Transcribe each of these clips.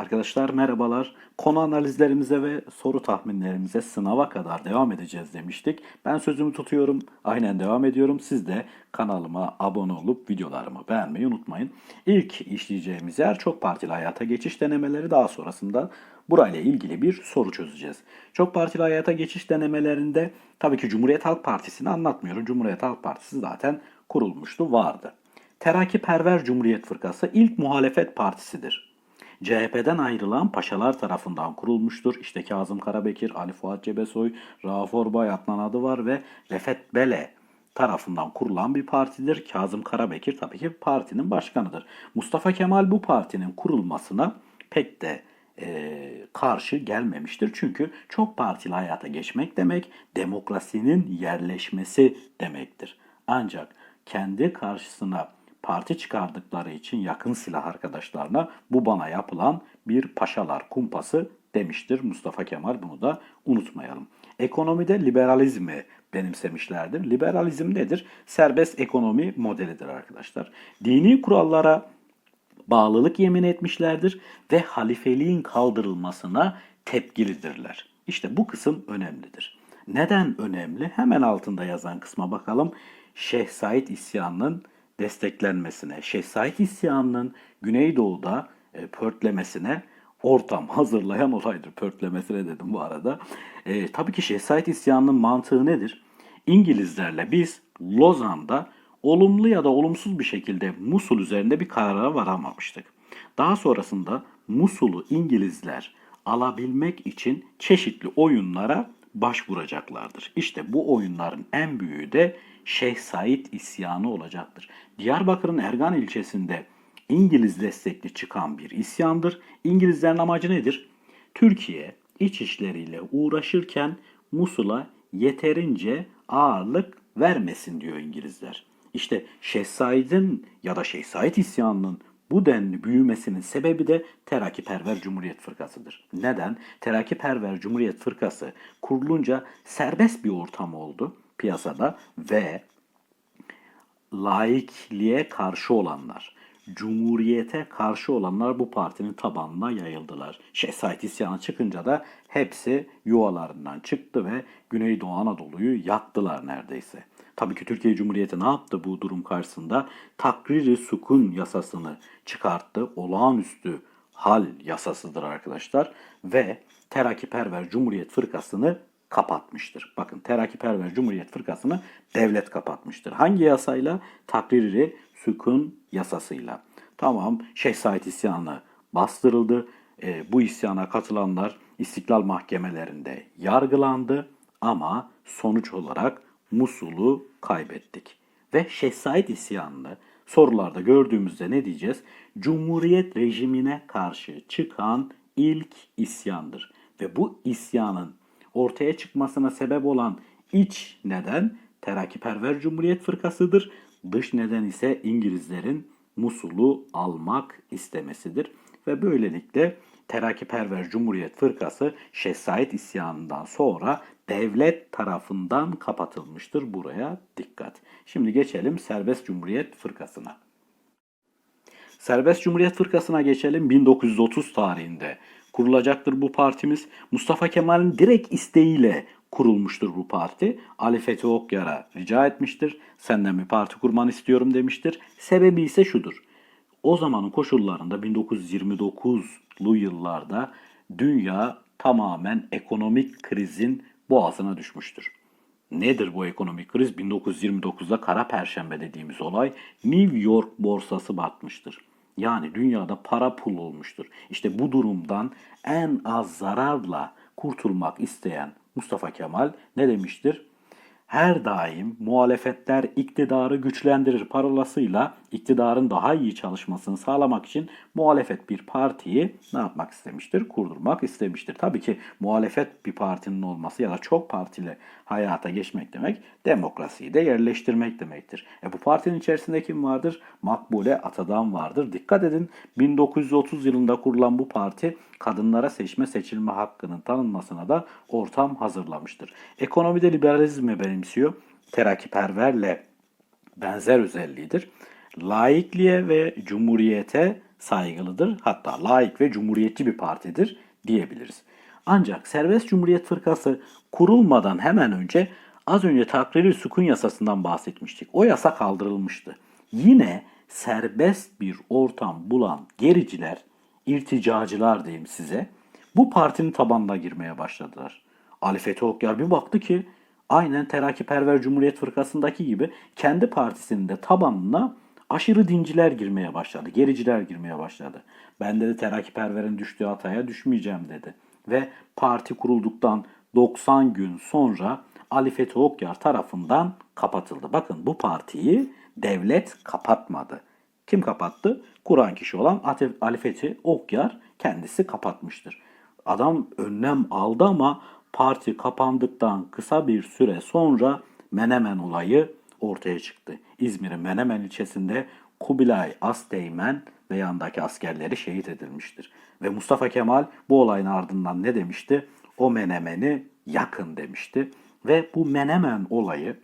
Arkadaşlar merhabalar. Konu analizlerimize ve soru tahminlerimize sınava kadar devam edeceğiz demiştik. Ben sözümü tutuyorum. Aynen devam ediyorum. Siz de kanalıma abone olup videolarımı beğenmeyi unutmayın. İlk işleyeceğimiz yer çok partili hayata geçiş denemeleri. Daha sonrasında burayla ilgili bir soru çözeceğiz. Çok partili hayata geçiş denemelerinde tabii ki Cumhuriyet Halk Partisi'ni anlatmıyorum. Cumhuriyet Halk Partisi zaten kurulmuştu, vardı. Terakkiperver Cumhuriyet Fırkası ilk muhalefet partisidir. CHP'den ayrılan paşalar tarafından kurulmuştur. İşte Kazım Karabekir, Ali Fuat Cebesoy, Rauf Orbay, Adnan Adıvar ve Refet Bele tarafından kurulan bir partidir. Kazım Karabekir tabii ki partinin başkanıdır. Mustafa Kemal bu partinin kurulmasına pek de e, karşı gelmemiştir. Çünkü çok partili hayata geçmek demek demokrasinin yerleşmesi demektir. Ancak kendi karşısına parti çıkardıkları için yakın silah arkadaşlarına bu bana yapılan bir paşalar kumpası demiştir Mustafa Kemal bunu da unutmayalım. Ekonomide liberalizmi benimsemişlerdir. Liberalizm nedir? Serbest ekonomi modelidir arkadaşlar. Dini kurallara bağlılık yemin etmişlerdir ve halifeliğin kaldırılmasına tepkilidirler. İşte bu kısım önemlidir. Neden önemli? Hemen altında yazan kısma bakalım. Şeyh Said isyanının desteklenmesine, Şeyh Said isyanının Güneydoğu'da e, pörtlemesine ortam hazırlayan olaydır. Pörtlemesine dedim bu arada. E, tabii ki Şeyh Said isyanının mantığı nedir? İngilizlerle biz Lozan'da olumlu ya da olumsuz bir şekilde Musul üzerinde bir karara varamamıştık. Daha sonrasında Musul'u İngilizler alabilmek için çeşitli oyunlara başvuracaklardır. İşte bu oyunların en büyüğü de Şeyh Said isyanı olacaktır. Diyarbakır'ın Ergan ilçesinde İngiliz destekli çıkan bir isyandır. İngilizlerin amacı nedir? Türkiye iç işleriyle uğraşırken Musul'a yeterince ağırlık vermesin diyor İngilizler. İşte Şeyh Said'in ya da Şeyh Said isyanının bu denli büyümesinin sebebi de Terakkiperver Cumhuriyet Fırkası'dır. Neden? Terakkiperver Cumhuriyet Fırkası kurulunca serbest bir ortam oldu piyasada ve laikliğe karşı olanlar, cumhuriyete karşı olanlar bu partinin tabanına yayıldılar. Şeyh Said isyanı çıkınca da hepsi yuvalarından çıktı ve Güneydoğu Anadolu'yu yaktılar neredeyse. Tabii ki Türkiye Cumhuriyeti ne yaptı bu durum karşısında? Takriri sukun yasasını çıkarttı. Olağanüstü hal yasasıdır arkadaşlar. Ve Terakkiperver Cumhuriyet Fırkası'nı kapatmıştır. Bakın Terakkiperver Cumhuriyet Fırkası'nı devlet kapatmıştır. Hangi yasayla? Takriri sükun yasasıyla. Tamam Şeyh Said isyanı bastırıldı. E, bu isyana katılanlar istiklal mahkemelerinde yargılandı ama sonuç olarak Musul'u kaybettik. Ve Şeyh Said isyanını sorularda gördüğümüzde ne diyeceğiz? Cumhuriyet rejimine karşı çıkan ilk isyandır. Ve bu isyanın ortaya çıkmasına sebep olan iç neden Terakkiperver Cumhuriyet Fırkası'dır. Dış neden ise İngilizlerin Musul'u almak istemesidir. Ve böylelikle Terakkiperver Cumhuriyet Fırkası Şeyh isyanından sonra devlet tarafından kapatılmıştır. Buraya dikkat. Şimdi geçelim Serbest Cumhuriyet Fırkası'na. Serbest Cumhuriyet Fırkası'na geçelim. 1930 tarihinde kurulacaktır bu partimiz. Mustafa Kemal'in direkt isteğiyle kurulmuştur bu parti. Ali Fethi Okyar'a rica etmiştir. Senden bir parti kurman istiyorum demiştir. Sebebi ise şudur. O zamanın koşullarında 1929'lu yıllarda dünya tamamen ekonomik krizin boğazına düşmüştür. Nedir bu ekonomik kriz? 1929'da Kara Perşembe dediğimiz olay New York borsası batmıştır. Yani dünyada para pul olmuştur. İşte bu durumdan en az zararla kurtulmak isteyen Mustafa Kemal ne demiştir? Her daim muhalefetler iktidarı güçlendirir parolasıyla iktidarın daha iyi çalışmasını sağlamak için muhalefet bir partiyi ne yapmak istemiştir? Kurdurmak istemiştir. Tabii ki muhalefet bir partinin olması ya da çok partili hayata geçmek demek demokrasiyi de yerleştirmek demektir. E bu partinin içerisinde kim vardır? Makbule Atadan vardır. Dikkat edin 1930 yılında kurulan bu parti kadınlara seçme seçilme hakkının tanınmasına da ortam hazırlamıştır. Ekonomide liberalizmi benimsiyor. Terakkiperverle benzer özelliğidir. Laikliğe ve cumhuriyete saygılıdır. Hatta laik ve cumhuriyetçi bir partidir diyebiliriz. Ancak Serbest Cumhuriyet Fırkası kurulmadan hemen önce az önce takriri sukun yasasından bahsetmiştik. O yasa kaldırılmıştı. Yine serbest bir ortam bulan gericiler, irticacılar diyeyim size, bu partinin tabanına girmeye başladılar. Ali Fethi Okyar bir baktı ki aynen Terakkiperver Cumhuriyet Fırkası'ndaki gibi kendi partisinin de tabanına aşırı dinciler girmeye başladı. Gericiler girmeye başladı. Ben dedi Terakkiperver'in düştüğü hataya düşmeyeceğim dedi. Ve parti kurulduktan 90 gün sonra Ali Fethi Okyar tarafından kapatıldı. Bakın bu partiyi devlet kapatmadı. Kim kapattı? Kur'an kişi olan Ali Fethi Okyar kendisi kapatmıştır. Adam önlem aldı ama parti kapandıktan kısa bir süre sonra Menemen olayı ortaya çıktı. İzmir'in Menemen ilçesinde Kubilay Asteğmen ve yandaki askerleri şehit edilmiştir. Ve Mustafa Kemal bu olayın ardından ne demişti? O Menemen'i yakın demişti. Ve bu Menemen olayı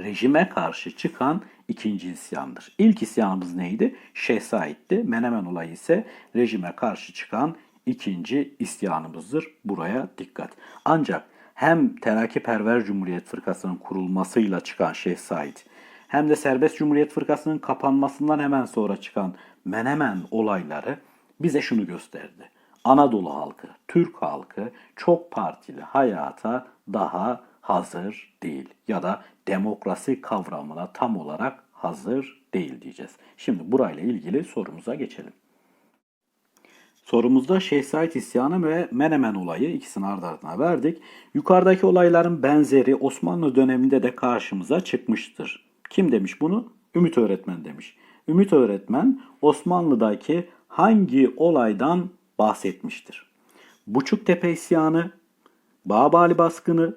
rejime karşı çıkan ikinci isyandır. İlk isyanımız neydi? Şeyh Said'di. Menemen olayı ise rejime karşı çıkan ikinci isyanımızdır. Buraya dikkat. Ancak hem Terakkiperver Cumhuriyet Fırkası'nın kurulmasıyla çıkan Şeyh Said hem de Serbest Cumhuriyet Fırkası'nın kapanmasından hemen sonra çıkan Menemen olayları bize şunu gösterdi. Anadolu halkı, Türk halkı çok partili hayata daha hazır değil ya da demokrasi kavramına tam olarak hazır değil diyeceğiz. Şimdi burayla ilgili sorumuza geçelim. Sorumuzda Şeyh Said isyanı ve Menemen olayı ikisini ard ardına verdik. Yukarıdaki olayların benzeri Osmanlı döneminde de karşımıza çıkmıştır. Kim demiş bunu? Ümit öğretmen demiş. Ümit öğretmen Osmanlı'daki hangi olaydan bahsetmiştir? Buçuktepe isyanı, Babali baskını,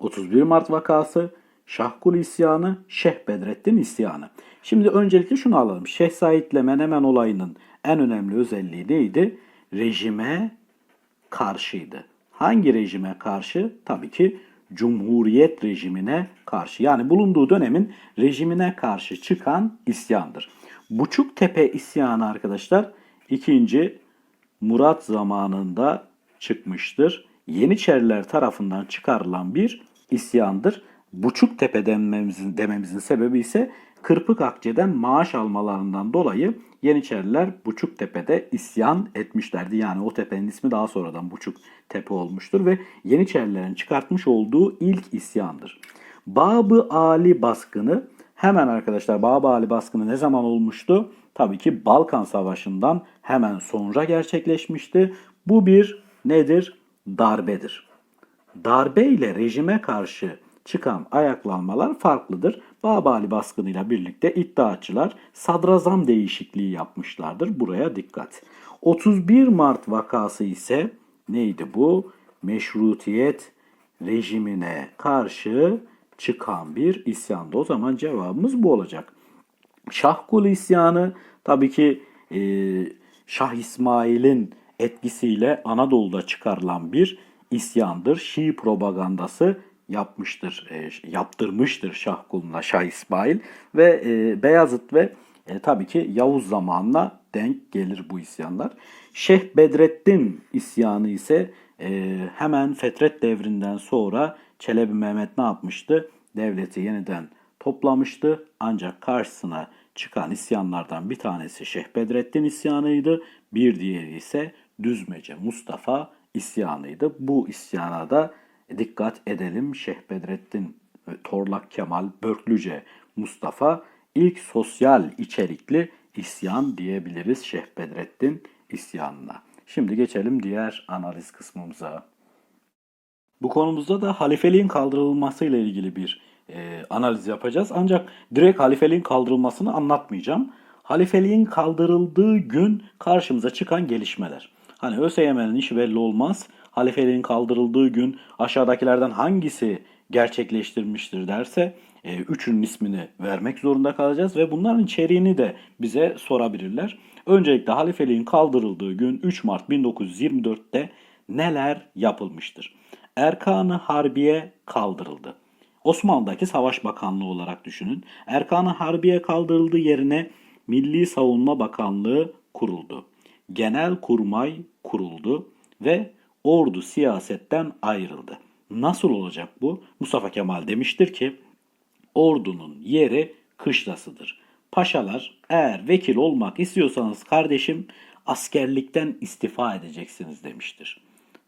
31 Mart vakası, Şahkul isyanı, Şeyh Bedrettin isyanı. Şimdi öncelikle şunu alalım. Şeyh Said ile Menemen olayının en önemli özelliği neydi? Rejime karşıydı. Hangi rejime karşı? Tabii ki Cumhuriyet rejimine karşı. Yani bulunduğu dönemin rejimine karşı çıkan isyandır. Buçuktepe isyanı arkadaşlar 2. Murat zamanında çıkmıştır. Yeniçeriler tarafından çıkarılan bir isyandır. Buçuktepe dememizin, dememizin sebebi ise Kırpık Akçe'den maaş almalarından dolayı Yeniçeriler Buçuktepe'de isyan etmişlerdi. Yani o tepenin ismi daha sonradan Buçuktepe olmuştur ve Yeniçerilerin çıkartmış olduğu ilk isyandır. Babı Ali baskını hemen arkadaşlar Babı Ali baskını ne zaman olmuştu? Tabii ki Balkan Savaşı'ndan hemen sonra gerçekleşmişti. Bu bir nedir? Darbedir. Darbe ile rejime karşı çıkan ayaklanmalar farklıdır. Babali baskınıyla birlikte iddiaçılar sadrazam değişikliği yapmışlardır. Buraya dikkat. 31 Mart vakası ise neydi bu? Meşrutiyet rejimine karşı çıkan bir isyandı. O zaman cevabımız bu olacak. Şahkul isyanı tabii ki e, Şah İsmail'in etkisiyle Anadolu'da çıkarılan bir isyandır. Şii propagandası yapmıştır, e, yaptırmıştır Şah kuluna Şah İsmail ve e, Beyazıt ve e, tabii ki Yavuz zamanına denk gelir bu isyanlar. Şeyh Bedrettin isyanı ise e, hemen Fetret devrinden sonra Çelebi Mehmet ne yapmıştı? Devleti yeniden toplamıştı ancak karşısına çıkan isyanlardan bir tanesi Şeyh Bedrettin isyanıydı. Bir diğeri ise Düzmece Mustafa isyanıydı. Bu isyana da dikkat edelim. Şeyh Bedrettin, Torlak Kemal, Börklüce Mustafa ilk sosyal içerikli isyan diyebiliriz Şeyh Bedrettin isyanına. Şimdi geçelim diğer analiz kısmımıza. Bu konumuzda da halifeliğin kaldırılması ile ilgili bir e, analiz yapacağız. Ancak direkt halifeliğin kaldırılmasını anlatmayacağım. Halifeliğin kaldırıldığı gün karşımıza çıkan gelişmeler. Hani ÖSYM'nin işi belli olmaz. Halifeliğin kaldırıldığı gün aşağıdakilerden hangisi gerçekleştirmiştir derse e, üçünün ismini vermek zorunda kalacağız ve bunların içeriğini de bize sorabilirler. Öncelikle halifeliğin kaldırıldığı gün 3 Mart 1924'te neler yapılmıştır? Erkanı Harbiye kaldırıldı. Osmanlı'daki Savaş Bakanlığı olarak düşünün. Erkanı Harbiye kaldırıldı yerine Milli Savunma Bakanlığı kuruldu. Genelkurmay kuruldu ve ordu siyasetten ayrıldı. Nasıl olacak bu? Mustafa Kemal demiştir ki ordunun yeri kışlasıdır. Paşalar eğer vekil olmak istiyorsanız kardeşim askerlikten istifa edeceksiniz demiştir.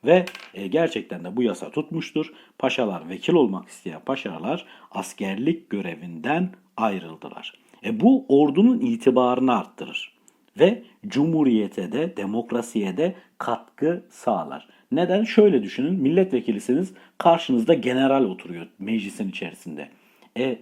Ve e, gerçekten de bu yasa tutmuştur. Paşalar vekil olmak isteyen paşalar askerlik görevinden ayrıldılar. E, bu ordunun itibarını arttırır ve cumhuriyete de demokrasiye de katkı sağlar. Neden? Şöyle düşünün milletvekilisiniz karşınızda general oturuyor meclisin içerisinde. E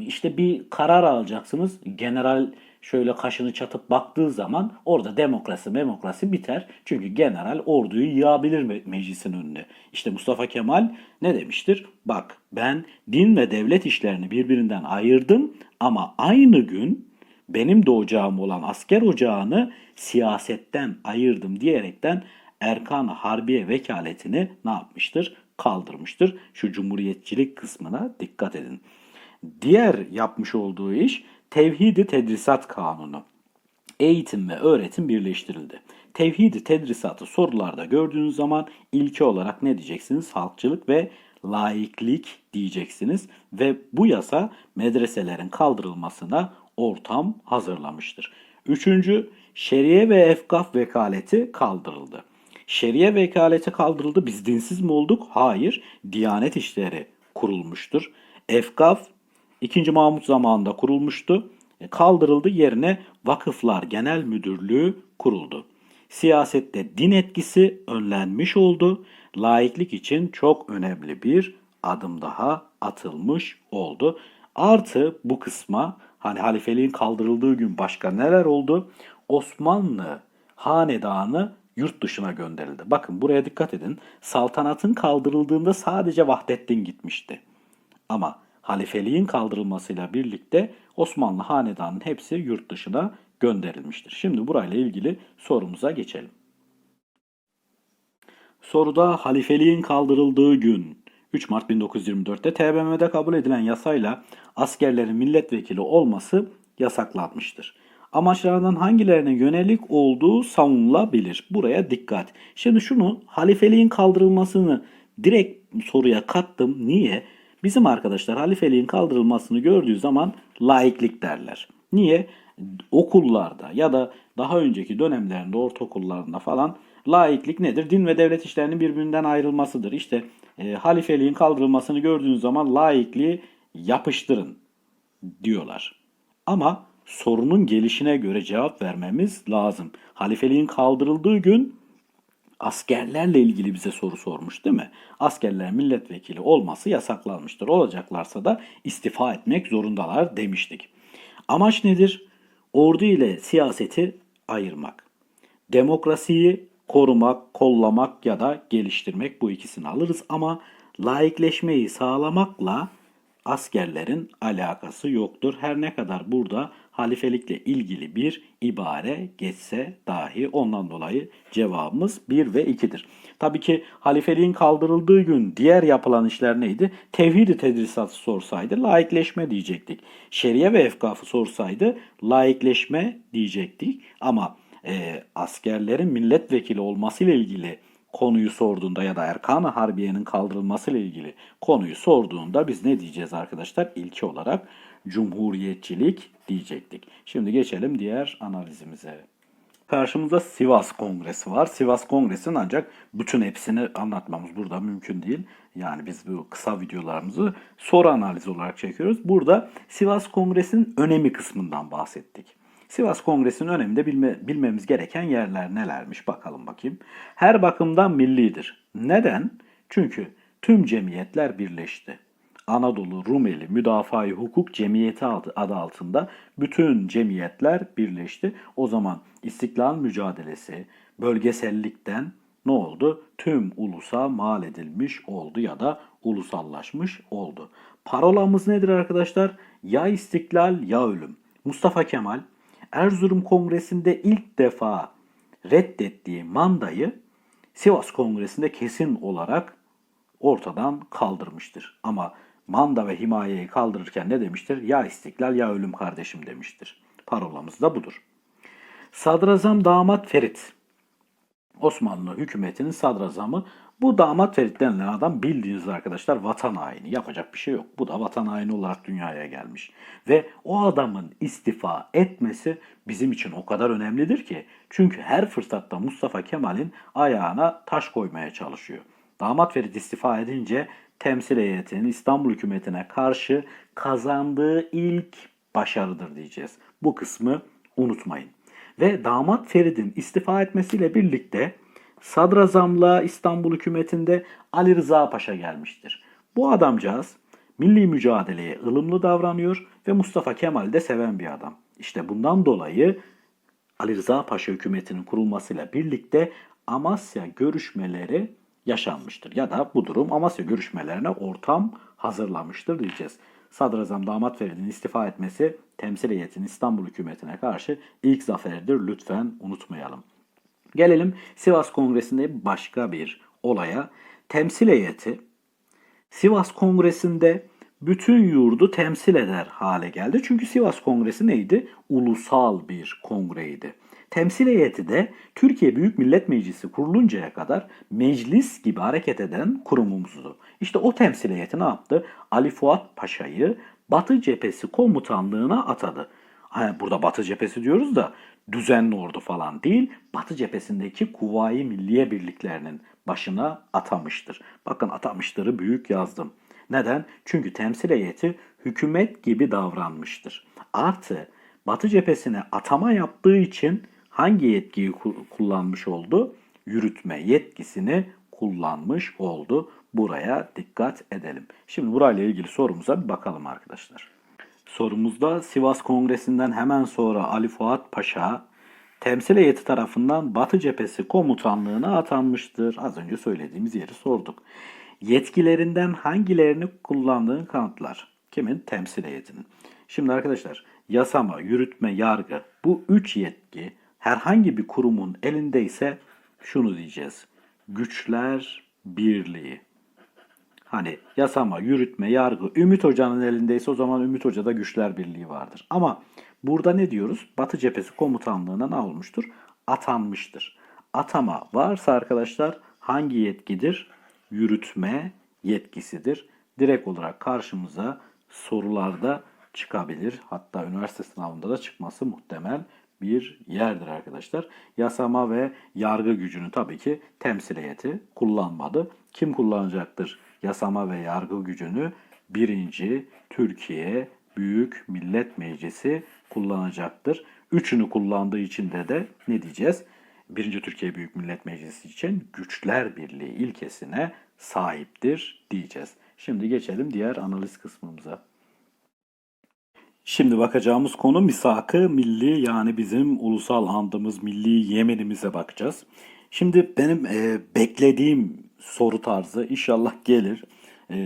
işte bir karar alacaksınız. General şöyle kaşını çatıp baktığı zaman orada demokrasi demokrasi biter. Çünkü general orduyu yığabilir me- meclisin önüne. İşte Mustafa Kemal ne demiştir? Bak ben din ve devlet işlerini birbirinden ayırdım ama aynı gün benim de olan asker ocağını siyasetten ayırdım diyerekten Erkan Harbiye vekaletini ne yapmıştır? Kaldırmıştır. Şu cumhuriyetçilik kısmına dikkat edin. Diğer yapmış olduğu iş Tevhidi Tedrisat Kanunu. Eğitim ve öğretim birleştirildi. Tevhidi tedrisatı sorularda gördüğünüz zaman ilke olarak ne diyeceksiniz? Halkçılık ve laiklik diyeceksiniz ve bu yasa medreselerin kaldırılmasına ortam hazırlamıştır. Üçüncü, şeriye ve efkaf vekaleti kaldırıldı. Şeriye vekaleti kaldırıldı. Biz dinsiz mi olduk? Hayır. Diyanet işleri kurulmuştur. Efkaf 2. Mahmut zamanında kurulmuştu. E, Kaldırıldı yerine Vakıflar Genel Müdürlüğü kuruldu. Siyasette din etkisi önlenmiş oldu. Laiklik için çok önemli bir adım daha atılmış oldu. Artı bu kısma hani halifeliğin kaldırıldığı gün başka neler oldu? Osmanlı hanedanı yurt dışına gönderildi. Bakın buraya dikkat edin. Saltanatın kaldırıldığında sadece Vahdettin gitmişti. Ama halifeliğin kaldırılmasıyla birlikte Osmanlı hanedanının hepsi yurt dışına gönderilmiştir. Şimdi burayla ilgili sorumuza geçelim. Soruda halifeliğin kaldırıldığı gün 3 Mart 1924'te TBMM'de kabul edilen yasayla askerlerin milletvekili olması yasaklanmıştır. Amaçlarından hangilerine yönelik olduğu savunulabilir. Buraya dikkat. Şimdi şunu halifeliğin kaldırılmasını direkt soruya kattım. Niye? Bizim arkadaşlar halifeliğin kaldırılmasını gördüğü zaman laiklik derler. Niye? Okullarda ya da daha önceki dönemlerinde ortaokullarında falan laiklik nedir? Din ve devlet işlerinin birbirinden ayrılmasıdır. İşte e, halifeliğin kaldırılmasını gördüğünüz zaman laikliği yapıştırın diyorlar. Ama sorunun gelişine göre cevap vermemiz lazım. Halifeliğin kaldırıldığı gün askerlerle ilgili bize soru sormuş değil mi? Askerler milletvekili olması yasaklanmıştır. Olacaklarsa da istifa etmek zorundalar demiştik. Amaç nedir? Ordu ile siyaseti ayırmak. Demokrasiyi korumak, kollamak ya da geliştirmek bu ikisini alırız ama laikleşmeyi sağlamakla askerlerin alakası yoktur. Her ne kadar burada halifelikle ilgili bir ibare geçse dahi ondan dolayı cevabımız 1 ve 2'dir. Tabii ki halifeliğin kaldırıldığı gün diğer yapılan işler neydi? Tevhid-i tedrisatı sorsaydı laikleşme diyecektik. Şeriye ve efkafı sorsaydı laikleşme diyecektik. Ama e, askerlerin milletvekili olmasıyla ilgili konuyu sorduğunda ya da Erkan-ı Harbiye'nin kaldırılmasıyla ilgili konuyu sorduğunda biz ne diyeceğiz arkadaşlar? İlki olarak cumhuriyetçilik diyecektik. Şimdi geçelim diğer analizimize. Karşımızda Sivas Kongresi var. Sivas Kongresi'nin ancak bütün hepsini anlatmamız burada mümkün değil. Yani biz bu kısa videolarımızı soru analizi olarak çekiyoruz. Burada Sivas Kongresi'nin önemi kısmından bahsettik. Sivas Kongresi'nin öneminde bilme, bilmemiz gereken yerler nelermiş bakalım bakayım. Her bakımdan millidir. Neden? Çünkü tüm cemiyetler birleşti. Anadolu Rumeli Müdafaa-i Hukuk Cemiyeti adı, altında bütün cemiyetler birleşti. O zaman İstiklal mücadelesi bölgesellikten ne oldu? Tüm ulusa mal edilmiş oldu ya da ulusallaşmış oldu. Parolamız nedir arkadaşlar? Ya istiklal ya ölüm. Mustafa Kemal Erzurum Kongresi'nde ilk defa reddettiği mandayı Sivas Kongresi'nde kesin olarak ortadan kaldırmıştır. Ama manda ve himayeyi kaldırırken ne demiştir? Ya istiklal ya ölüm kardeşim demiştir. Parolamız da budur. Sadrazam Damat Ferit. Osmanlı hükümetinin sadrazamı. Bu damat Ferit denilen adam bildiğiniz arkadaşlar vatan haini. Yapacak bir şey yok. Bu da vatan haini olarak dünyaya gelmiş. Ve o adamın istifa etmesi bizim için o kadar önemlidir ki. Çünkü her fırsatta Mustafa Kemal'in ayağına taş koymaya çalışıyor. Damat Ferit istifa edince temsil heyetinin İstanbul hükümetine karşı kazandığı ilk başarıdır diyeceğiz. Bu kısmı unutmayın. Ve damat Ferit'in istifa etmesiyle birlikte sadrazamlığa İstanbul hükümetinde Ali Rıza Paşa gelmiştir. Bu adamcağız milli mücadeleye ılımlı davranıyor ve Mustafa Kemal de seven bir adam. İşte bundan dolayı Ali Rıza Paşa hükümetinin kurulmasıyla birlikte Amasya görüşmeleri yaşanmıştır. Ya da bu durum Amasya görüşmelerine ortam hazırlamıştır diyeceğiz. Sadrazam Damat Ferid'in istifa etmesi temsil heyetinin İstanbul hükümetine karşı ilk zaferidir. Lütfen unutmayalım. Gelelim Sivas Kongresi'nde başka bir olaya. Temsil heyeti Sivas Kongresi'nde bütün yurdu temsil eder hale geldi. Çünkü Sivas Kongresi neydi? Ulusal bir kongreydi. Temsil heyeti de Türkiye Büyük Millet Meclisi kuruluncaya kadar meclis gibi hareket eden kurumumuzdu. İşte o temsil heyeti ne yaptı? Ali Fuat Paşa'yı Batı Cephesi komutanlığına atadı. Burada Batı Cephesi diyoruz da düzenli ordu falan değil, Batı cephesindeki Kuvayi Milliye Birliklerinin başına atamıştır. Bakın atamıştırı büyük yazdım. Neden? Çünkü temsil heyeti hükümet gibi davranmıştır. Artı Batı cephesine atama yaptığı için hangi yetkiyi kullanmış oldu? Yürütme yetkisini kullanmış oldu. Buraya dikkat edelim. Şimdi burayla ilgili sorumuza bir bakalım arkadaşlar. Sorumuzda Sivas Kongresi'nden hemen sonra Ali Fuat Paşa temsil heyeti tarafından Batı Cephesi komutanlığına atanmıştır. Az önce söylediğimiz yeri sorduk. Yetkilerinden hangilerini kullandığını kanıtlar. Kimin? Temsil heyetinin. Şimdi arkadaşlar yasama, yürütme, yargı bu üç yetki herhangi bir kurumun elindeyse şunu diyeceğiz. Güçler birliği. Hani yasama, yürütme, yargı Ümit Hoca'nın elindeyse o zaman Ümit Hoca'da güçler birliği vardır. Ama burada ne diyoruz? Batı cephesi komutanlığına ne olmuştur? Atanmıştır. Atama varsa arkadaşlar hangi yetkidir? Yürütme yetkisidir. Direkt olarak karşımıza sorularda çıkabilir. Hatta üniversite sınavında da çıkması muhtemel bir yerdir arkadaşlar. Yasama ve yargı gücünü tabii ki temsil heyeti kullanmadı. Kim kullanacaktır yasama ve yargı gücünü? Birinci Türkiye Büyük Millet Meclisi kullanacaktır. Üçünü kullandığı için de de ne diyeceğiz? Birinci Türkiye Büyük Millet Meclisi için güçler birliği ilkesine sahiptir diyeceğiz. Şimdi geçelim diğer analiz kısmımıza. Şimdi bakacağımız konu misak-ı milli yani bizim ulusal andımız milli yeminimize bakacağız. Şimdi benim e, beklediğim soru tarzı inşallah gelir. E,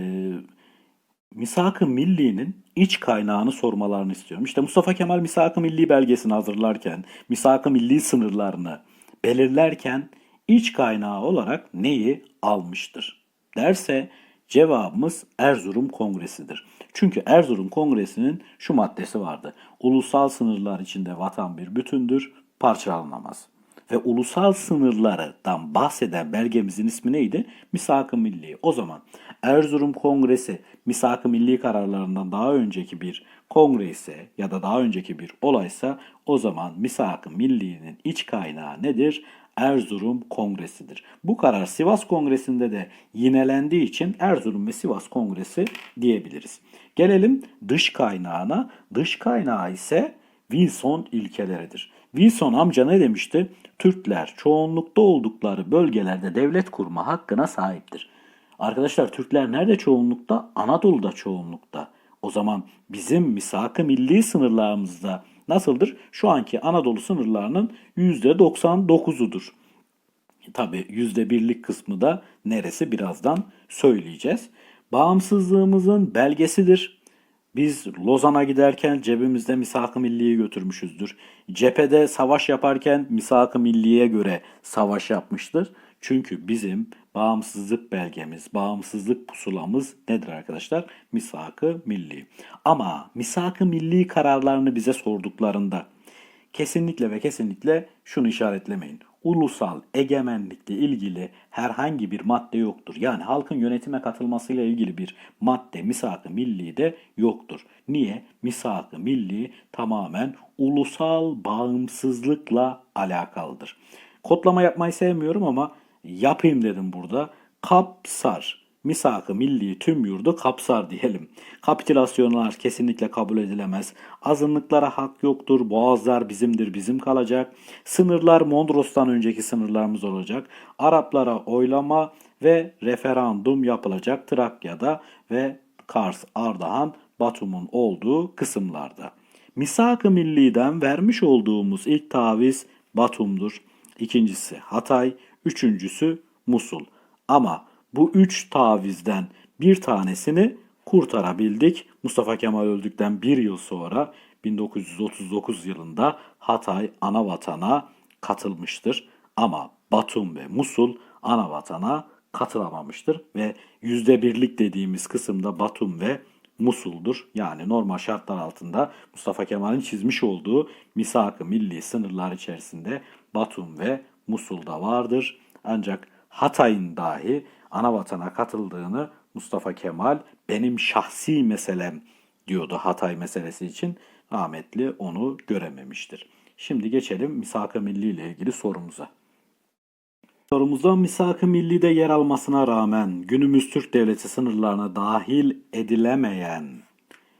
misak-ı milli'nin iç kaynağını sormalarını istiyorum. İşte Mustafa Kemal misak-ı milli belgesini hazırlarken, misak-ı milli sınırlarını belirlerken iç kaynağı olarak neyi almıştır? Derse cevabımız Erzurum Kongresi'dir. Çünkü Erzurum Kongresi'nin şu maddesi vardı. Ulusal sınırlar içinde vatan bir bütündür, parçalanamaz. Ve ulusal sınırlardan bahseden belgemizin ismi neydi? Misak-ı Milli. O zaman Erzurum Kongresi Misak-ı Milli kararlarından daha önceki bir kongre ise ya da daha önceki bir olaysa o zaman Misak-ı Milli'nin iç kaynağı nedir? Erzurum Kongresi'dir. Bu karar Sivas Kongresi'nde de yinelendiği için Erzurum ve Sivas Kongresi diyebiliriz. Gelelim dış kaynağına. Dış kaynağı ise Wilson ilkeleridir. Wilson amca ne demişti? Türkler çoğunlukta oldukları bölgelerde devlet kurma hakkına sahiptir. Arkadaşlar Türkler nerede çoğunlukta? Anadolu'da çoğunlukta. O zaman bizim misak-ı milli sınırlarımızda nasıldır? Şu anki Anadolu sınırlarının %99'udur. Tabi %1'lik kısmı da neresi birazdan söyleyeceğiz. Bağımsızlığımızın belgesidir. Biz Lozan'a giderken cebimizde misak-ı milliyi götürmüşüzdür. Cephede savaş yaparken misak-ı milliye göre savaş yapmıştır. Çünkü bizim bağımsızlık belgemiz, bağımsızlık pusulamız nedir arkadaşlar? Misak-ı milli. Ama misak-ı milli kararlarını bize sorduklarında kesinlikle ve kesinlikle şunu işaretlemeyin. Ulusal egemenlikle ilgili herhangi bir madde yoktur. Yani halkın yönetime katılmasıyla ilgili bir madde misak-ı milli de yoktur. Niye? Misak-ı milli tamamen ulusal bağımsızlıkla alakalıdır. Kodlama yapmayı sevmiyorum ama yapayım dedim burada. Kapsar. Misak-ı milli tüm yurdu kapsar diyelim. Kapitülasyonlar kesinlikle kabul edilemez. Azınlıklara hak yoktur. Boğazlar bizimdir, bizim kalacak. Sınırlar Mondros'tan önceki sınırlarımız olacak. Araplara oylama ve referandum yapılacak Trakya'da ve Kars, Ardahan, Batum'un olduğu kısımlarda. Misak-ı Milli'den vermiş olduğumuz ilk taviz Batum'dur. İkincisi Hatay, üçüncüsü Musul. Ama bu üç tavizden bir tanesini kurtarabildik. Mustafa Kemal öldükten bir yıl sonra 1939 yılında Hatay ana vatana katılmıştır. Ama Batum ve Musul ana vatana katılamamıştır ve yüzde birlik dediğimiz kısımda Batum ve Musul'dur. Yani normal şartlar altında Mustafa Kemal'in çizmiş olduğu misak-ı milli sınırlar içerisinde Batum ve Musul'da vardır. Ancak Hatay'ın dahi ana vatana katıldığını Mustafa Kemal benim şahsi meselem diyordu Hatay meselesi için. Rahmetli onu görememiştir. Şimdi geçelim misak-ı milli ile ilgili sorumuza. Sorumuzda misak-ı milli'de yer almasına rağmen günümüz Türk devleti sınırlarına dahil edilemeyen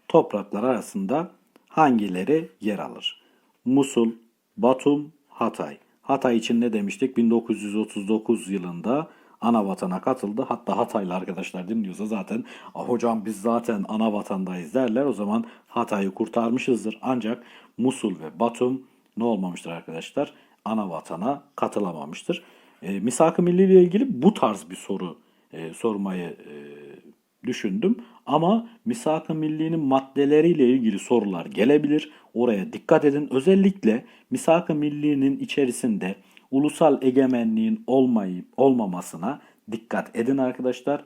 topraklar arasında hangileri yer alır? Musul, Batum, Hatay. Hatay için ne demiştik? 1939 yılında ana vatana katıldı. Hatta Hataylı arkadaşlar dinliyorsa zaten "Aa, hocam biz zaten ana vatandayız derler. O zaman Hatay'ı kurtarmışızdır. Ancak Musul ve Batum ne olmamıştır arkadaşlar? Ana vatana katılamamıştır. E, Misak-ı Milli ile ilgili bu tarz bir soru e, sormayı e, düşündüm. Ama Misak-ı Milli'nin maddeleriyle ilgili sorular gelebilir. Oraya dikkat edin. Özellikle Misak-ı Milli'nin içerisinde ulusal egemenliğin olmayıp olmamasına dikkat edin arkadaşlar.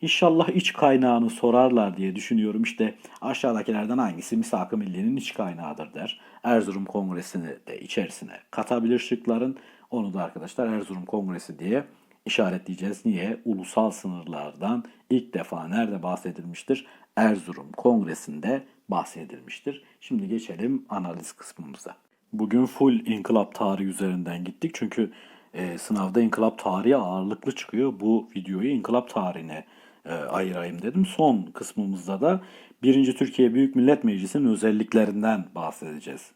İnşallah iç kaynağını sorarlar diye düşünüyorum. İşte aşağıdakilerden hangisi Misak-ı Milli'nin iç kaynağıdır der. Erzurum Kongresi'ni de içerisine katabilir şıkların. Onu da arkadaşlar Erzurum Kongresi diye işaretleyeceğiz. Niye? Ulusal sınırlardan ilk defa nerede bahsedilmiştir? Erzurum Kongresi'nde bahsedilmiştir. Şimdi geçelim analiz kısmımıza. Bugün full inkılap tarihi üzerinden gittik. Çünkü e, sınavda inkılap tarihi ağırlıklı çıkıyor. Bu videoyu inkılap tarihine e, ayırayım dedim. Son kısmımızda da 1. Türkiye Büyük Millet Meclisi'nin özelliklerinden bahsedeceğiz.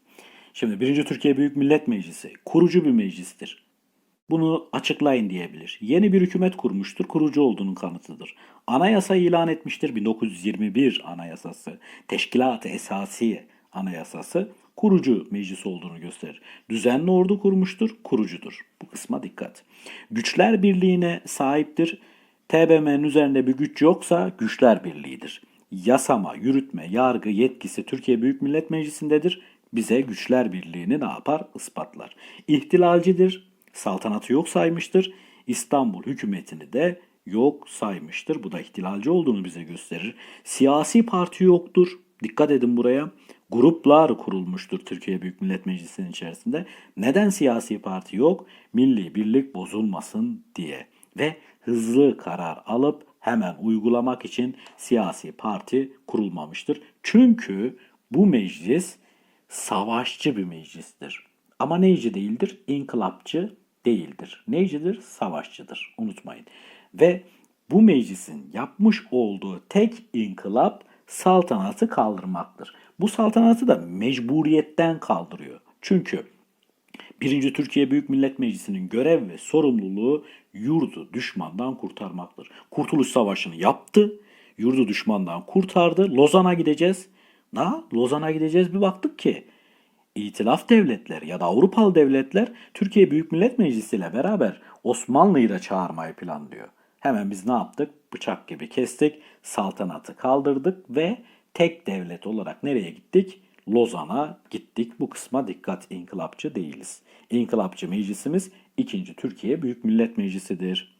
Şimdi 1. Türkiye Büyük Millet Meclisi kurucu bir meclistir. Bunu açıklayın diyebilir. Yeni bir hükümet kurmuştur, kurucu olduğunun kanıtıdır. Anayasa ilan etmiştir 1921 Anayasası. Teşkilat-ı Esasiye Anayasası kurucu meclis olduğunu gösterir. Düzenli ordu kurmuştur, kurucudur. Bu kısma dikkat. Güçler birliğine sahiptir. TBMM'nin üzerinde bir güç yoksa güçler birliğidir. Yasama, yürütme, yargı yetkisi Türkiye Büyük Millet Meclisi'ndedir. Bize güçler birliğini ne yapar? Ispatlar. İhtilalcidir, saltanatı yok saymıştır. İstanbul hükümetini de yok saymıştır. Bu da ihtilalci olduğunu bize gösterir. Siyasi parti yoktur. Dikkat edin buraya. Gruplar kurulmuştur Türkiye Büyük Millet Meclisi'nin içerisinde. Neden siyasi parti yok? Milli birlik bozulmasın diye. Ve hızlı karar alıp hemen uygulamak için siyasi parti kurulmamıştır. Çünkü bu meclis savaşçı bir meclistir. Ama neyci değildir? İnkılapçı değildir. Neycidir? Savaşçıdır. Unutmayın. Ve bu meclisin yapmış olduğu tek inkılap saltanatı kaldırmaktır. Bu saltanatı da mecburiyetten kaldırıyor. Çünkü 1. Türkiye Büyük Millet Meclisi'nin görev ve sorumluluğu yurdu düşmandan kurtarmaktır. Kurtuluş Savaşı'nı yaptı, yurdu düşmandan kurtardı. Lozan'a gideceğiz. Na, Lozan'a gideceğiz bir baktık ki İtilaf devletleri ya da Avrupalı devletler Türkiye Büyük Millet Meclisi ile beraber Osmanlı'yı da çağırmayı planlıyor. Hemen biz ne yaptık? Bıçak gibi kestik, saltanatı kaldırdık ve tek devlet olarak nereye gittik? Lozan'a gittik. Bu kısma dikkat inkılapçı değiliz. İnkılapçı meclisimiz 2. Türkiye Büyük Millet Meclisi'dir.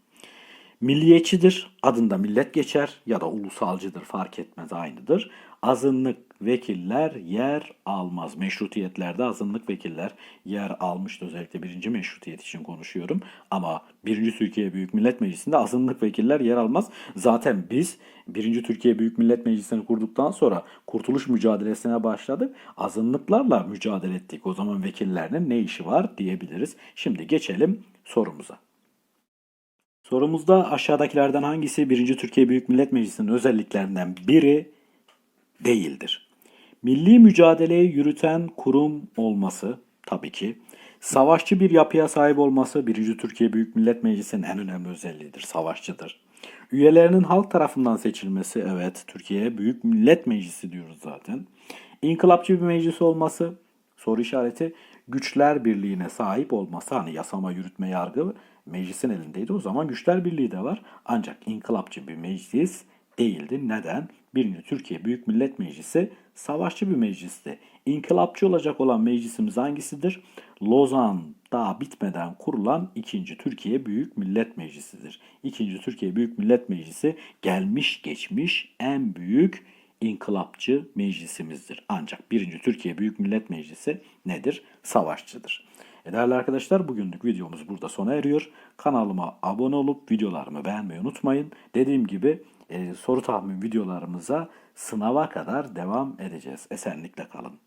Milliyetçidir. Adında millet geçer ya da ulusalcıdır fark etmez aynıdır. Azınlık vekiller yer almaz. Meşrutiyetlerde azınlık vekiller yer almıştı. Özellikle birinci meşrutiyet için konuşuyorum. Ama birinci Türkiye Büyük Millet Meclisi'nde azınlık vekiller yer almaz. Zaten biz birinci Türkiye Büyük Millet Meclisi'ni kurduktan sonra kurtuluş mücadelesine başladık. Azınlıklarla mücadele ettik. O zaman vekillerin ne işi var diyebiliriz. Şimdi geçelim sorumuza. Sorumuzda aşağıdakilerden hangisi 1. Türkiye Büyük Millet Meclisi'nin özelliklerinden biri değildir? Milli mücadeleyi yürüten kurum olması tabii ki. Savaşçı bir yapıya sahip olması 1. Türkiye Büyük Millet Meclisi'nin en önemli özelliğidir. Savaşçıdır. Üyelerinin halk tarafından seçilmesi evet Türkiye Büyük Millet Meclisi diyoruz zaten. İnkılapçı bir meclis olması soru işareti güçler birliğine sahip olması hani yasama yürütme yargı meclisin elindeydi. O zaman güçler birliği de var. Ancak inkılapçı bir meclis değildi. Neden? Birinci Türkiye Büyük Millet Meclisi savaşçı bir meclisti. İnkılapçı olacak olan meclisimiz hangisidir? Lozan daha bitmeden kurulan 2. Türkiye Büyük Millet Meclisi'dir. 2. Türkiye Büyük Millet Meclisi gelmiş geçmiş en büyük inkılapçı meclisimizdir. Ancak 1. Türkiye Büyük Millet Meclisi nedir? Savaşçıdır. E değerli arkadaşlar bugünlük videomuz burada sona eriyor. Kanalıma abone olup videolarımı beğenmeyi unutmayın. Dediğim gibi e, soru tahmin videolarımıza sınava kadar devam edeceğiz. Esenlikle kalın.